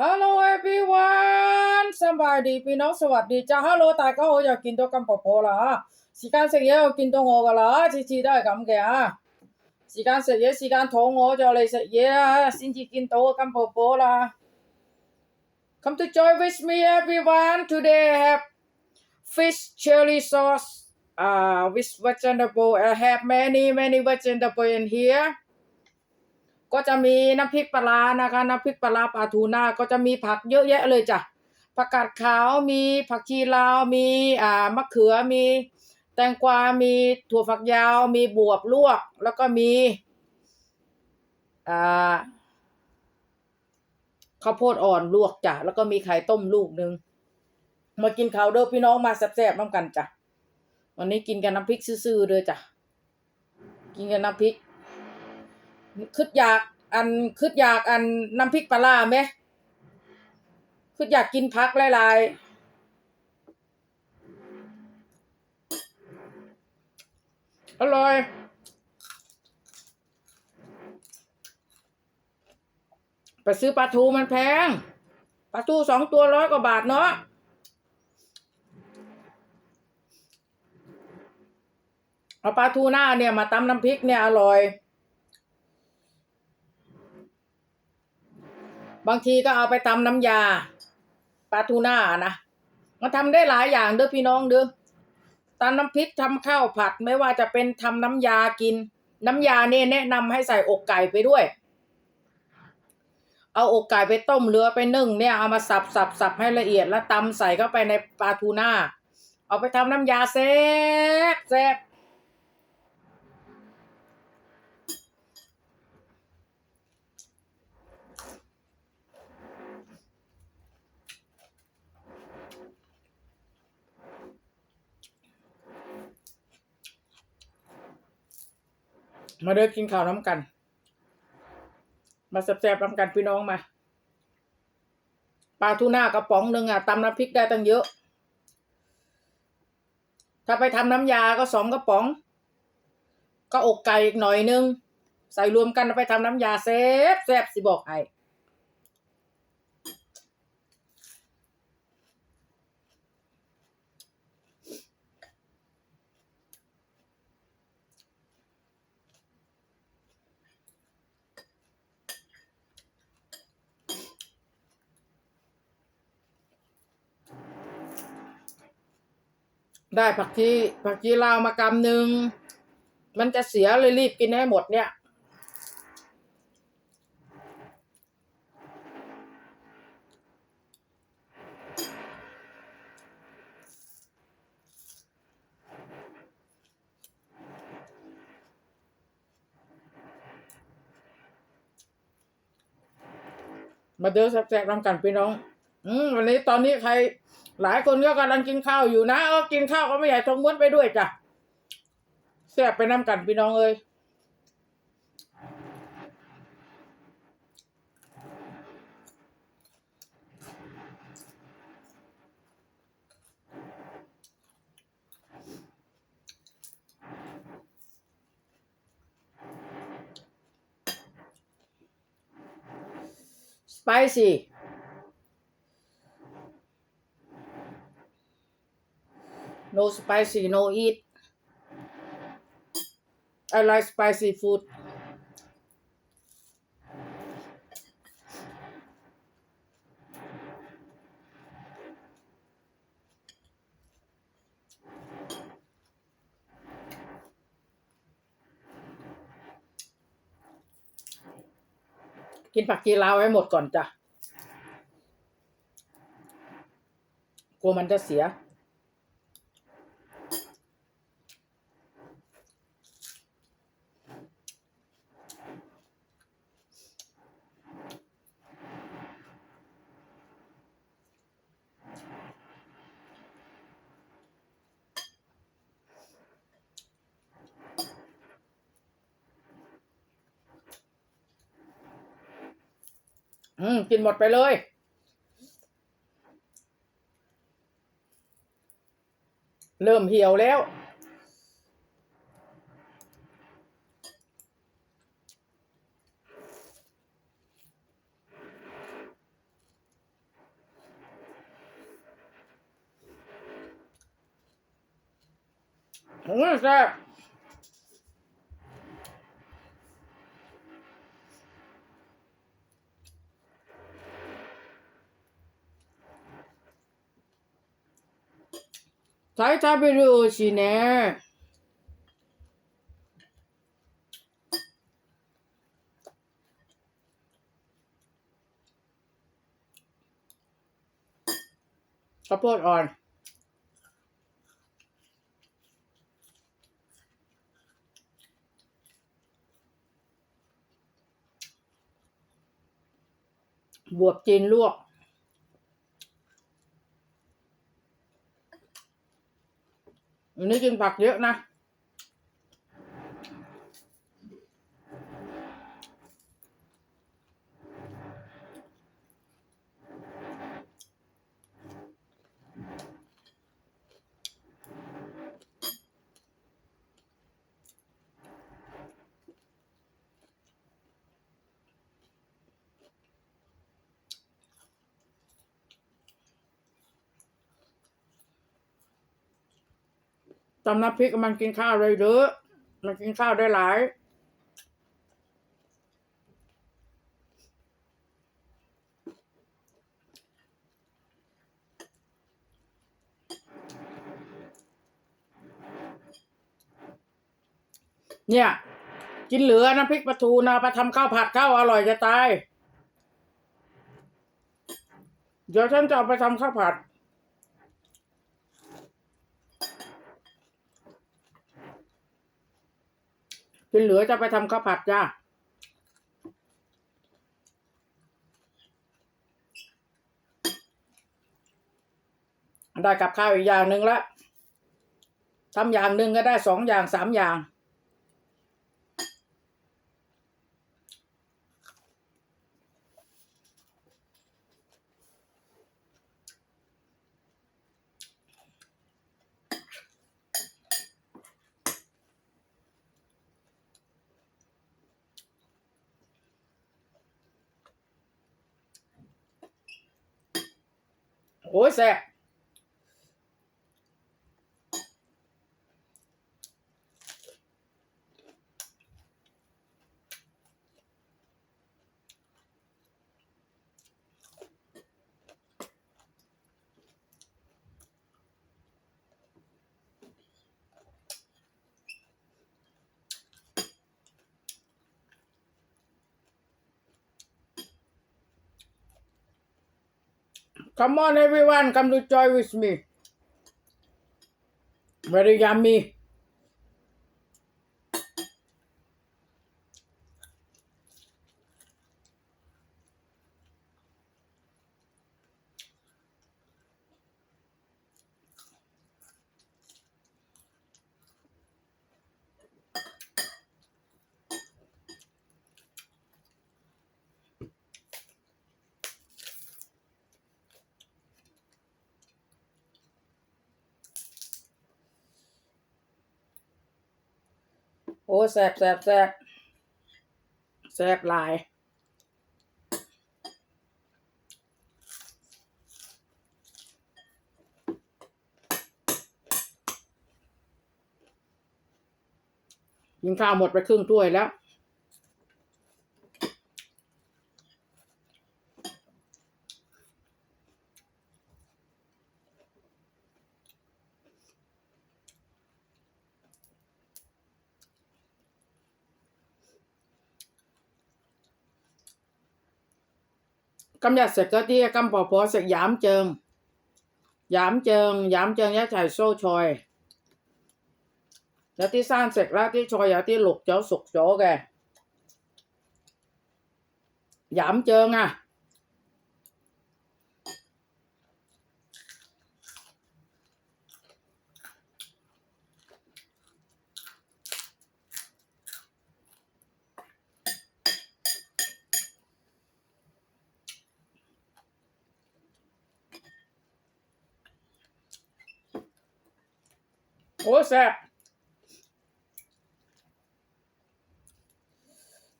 ฮัลโหล everyone สบายดีพี่น้องสวัสดีจ้าฮัลโหล大家好又见到金婆婆啦时间食嘢又见到我噶啦次次都系咁嘅啊时间食嘢时间肚饿就嚟食嘢啊先至见到金婆婆啦 Come to join with me everyone today I have fish chili sauce uh with vegetable I have many many vegetable in here ก็จะมีน้ำพริกปลานะคะน้ำพริกปลาปลาทูน่าก็จะมีผักเยอะแยะเลยจ้ะผักกาดขาวมีผักชีลาวมีอ่ามะเขือมีแตงกวา มีถั่วฝักยาว มีบวบลวก แล้วก็มีอ่าข้าวโพดอ่อนลวกจ้ะ แล้วก็มีไข่ต้มลูกหนึ่งมากินข้าวเด้อพี่น้องมาแซ่บๆน้ำกันจ้ะ วันนี้กินกันน้ำพริกซื่อๆเลยจ้ะ กินกันน้ำพริก คืดอยากอันคืดอยากอันน้ำพริกปลาร้าไหมคืดอยากกินพักหลายๆ อร่อย ไปซื้อปลาทูมันแพง ปลาทูสองตัวร้อยกว่าบาทเนาะเอาปลาทูหน้าเนี่ยมาตำน้ำพริกเนี่ยอร่อย บางทีก็เอาไปตำน้ำยาปลาทูน่านะมันทำได้หลายอย่างเด้อพี่น้องเด้อตำน้ำพริกทำข้าวผัดไม่ว่าจะเป็นทำน้ำยากิน น้ำยาเนี่ยแนะนำให้ใส่อกไก่ไปด้วย เอาอกไก่ไปต้มเรือไปนึ่งเนี่ยเอามาสับสับสับให้ละเอียดแล้วตำใส่เข้าไปในปลาทูน่าเอาไปทำน้ำยาแซ่บแซ่บ มาเดินกินข้าวน้ำกัน มาแซ่บๆน้ำกันพี่น้องมาปลาทูน่ากระป๋องหนึ่งอะตำน้ำพริกได้ตั้งเยอะ ถ้าไปทำน้ำยาก็สองกระป๋อง ก็อกไก่อีกหน่อยนึง ใส่รวมกันไปทำน้ำยาแซ่บแซ่บสิบอกให้ ได้ผักชีผักชีลาวมากำหนึ่งมันจะเสียเลยรีบกินให้หมดเนี่ย มาเดินแซ่บๆรำกันพี่น้อง อืมวันนี้ตอนนี้ใคร หลายคนก็กำลังกินข้าวอยู่นะเออกินข้าวก็ไม่ใหญ่ทงม้วนไปด้วยจ้ะแซ่บไปน้ำกันพี่น้องเอ้ยสไปซี่ no spicy no eat I like spicy food กินผักกีลาวให้หมดก่อนจ้ะ กลัวมันจะเสีย อืม กินหมดไปเลย เริ่มเหี่ยวแล้ว อืมแซ่บ ใช้ทาบิรูชิเน่ข้าวโพดอ่อน บวบจีนลวก นนี้กินผักเยอะนะ ตำน้ำพริกมันกินข้าวได้เยอะมันกินข้าวได้หลายเนี่ย กินเหลือน้ำพริกปลาทูนะไปทำข้าวผัดข้าวอร่อยจะตาย เดี๋ยวฉันจะเอาไปทำข้าวผัด กินเหลือจะไปทำข้าวผัดจ้าได้กับข้าวอีกอย่างหนึ่งละทำอย่างหนึ่งก็ได้สองอย่างสามอย่าง โ Come on everyone. Come to join with me. Very yummy โอ้แสบแสบแสบแสบลายกินข้าวหมดไปครึ่งถ้วยแล้ว 今日食嗰啲金婆婆食饮酱，饮酱饮酱一齐蔬菜，有啲生食啦，啲菜有啲绿咗熟咗嘅，饮酱啊！ โหแซ่บ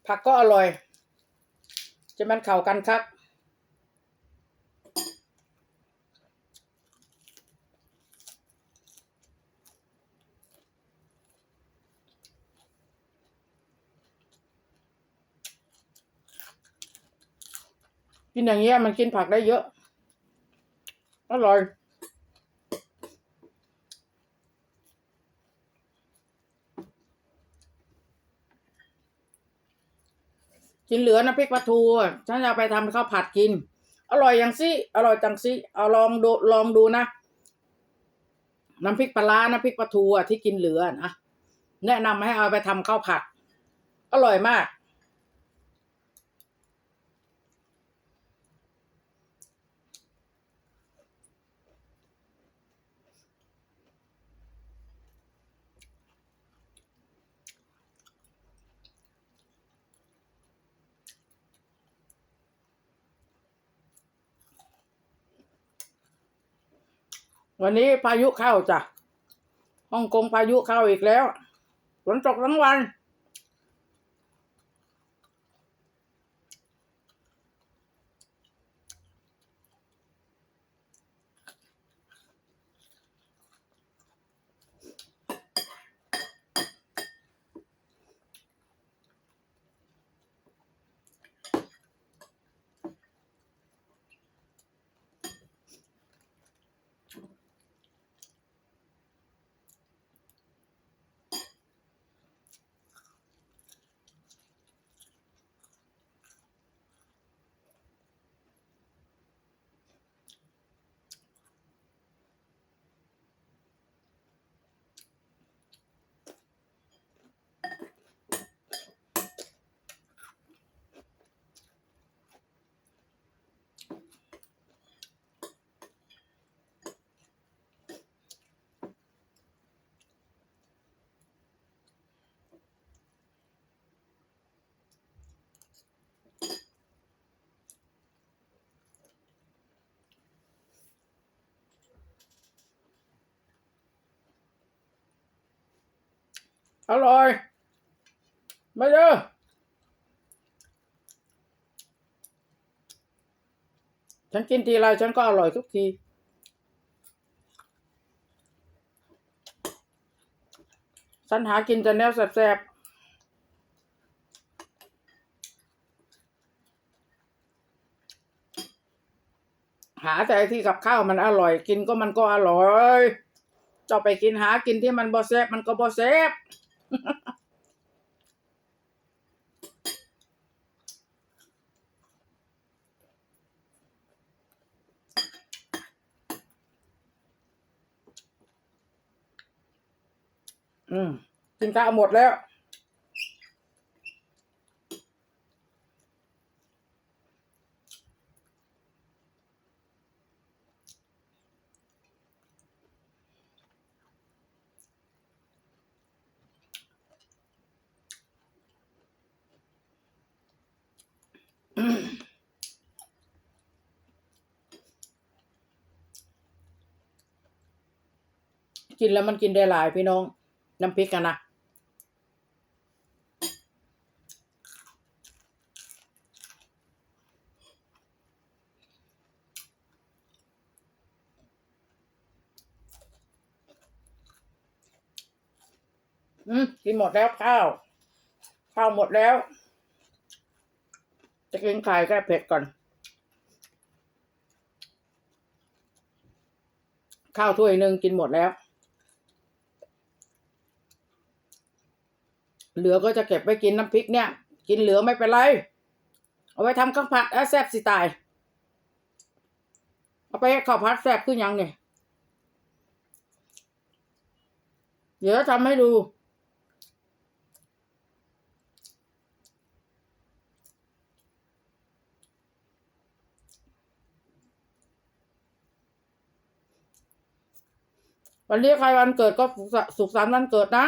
ผักก็อร่อย จะมันเข่ากันครับกินอย่างเงี้ยมันกินผักได้เยอะ อร่อย กินเหลือน้ำพริกปลาทูฉันจะไปทำข้าวผัดกิน อร่อยอย่างสิอร่อยจังสิเอาลองดูลองดูนะ น้ำพริกปลาร้าน้ำพริกปลาทูที่กินเหลือนะแนะนำให้เอาไปทำข้าวผัด อร่อยมาก วันนี้พายุเข้าจ้ะฮ่องกงพายุเข้าอีกแล้วฝนตกทั้งวัน อร่อย มาเด้อฉันกินทีไรฉันก็อร่อยทุกทีฉันหากินแต่แนวแซ่บๆ หาแต่ที่กับข้าวมันอร่อย กินก็มันก็อร่อยจะไปกินหากินที่มันบ่แซบมันก็บ่แซบ อืมกินข้าวหมดแล้ว กินแล้วมันกินได้หลายพี่น้อง น้ำพริกกันนะอืมกินหมดแล้วข้าว ข้าวหมดแล้ว จะกินไข่แก้เผ็ดก่อน ข้าวถ้วยหนึ่งกินหมดแล้ว เหลือก็จะเก็บไว้กินน้ำพริกเนี่ย กินเหลือไม่เป็นไร เอาไว้ทำข้าวผัดอะแซ่บสิตาย เอาไปข้าวผัดแซ่บขึ้นยังเนี่ย เดี๋ยวทำให้ดูวันนี้ใครวันเกิดก็สุขสันต์วันเกิดนะ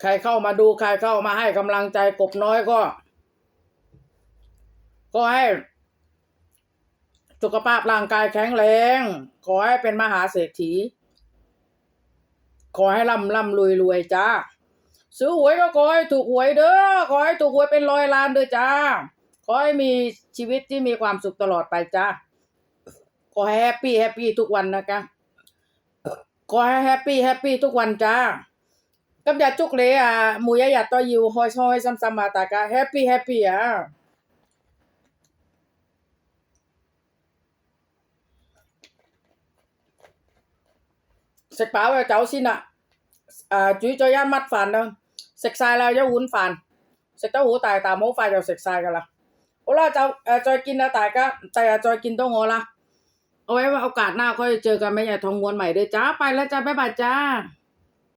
ใครเข้ามาดูใครเข้ามาให้กำลังใจกบน้อยก็ ก็ให้ สุขภาพร่างกายแข็งแรง ขอให้เป็นมหาเศรษฐี ขอให้ร่ำร่ำรวยรวยจ้าซื้อหวยก็ขอให้ถูกหวยเด้อขอให้ถูกหวยเป็นร้อยล้านเด้อจ้าขอให้มีชีวิตที่มีความสุขตลอดไปจ้าขอให้แฮปปี้แฮปปี้ทุกวันนะคะขอให้แฮปปี้แฮปปี้ทุกวันจ้า Kamja chukle a muya ya to yu hoi hoi sam sam mata ka happy happy ya. Sek pa wa cháu xin ạ. À, chú cho ya mắt phản đâu. Sek sai là ya uốn phản. Sek cháu hú tài tà mô phai cho sek sai cả là. Ô la cháu à, cho kín là tài cả tài à cho kín tôi ngồi la. Ô em ô cả nào coi chơi cả mấy nhà thông nguồn mày đi จ้าไปแล้วจ้าบ๊ายบายจ้า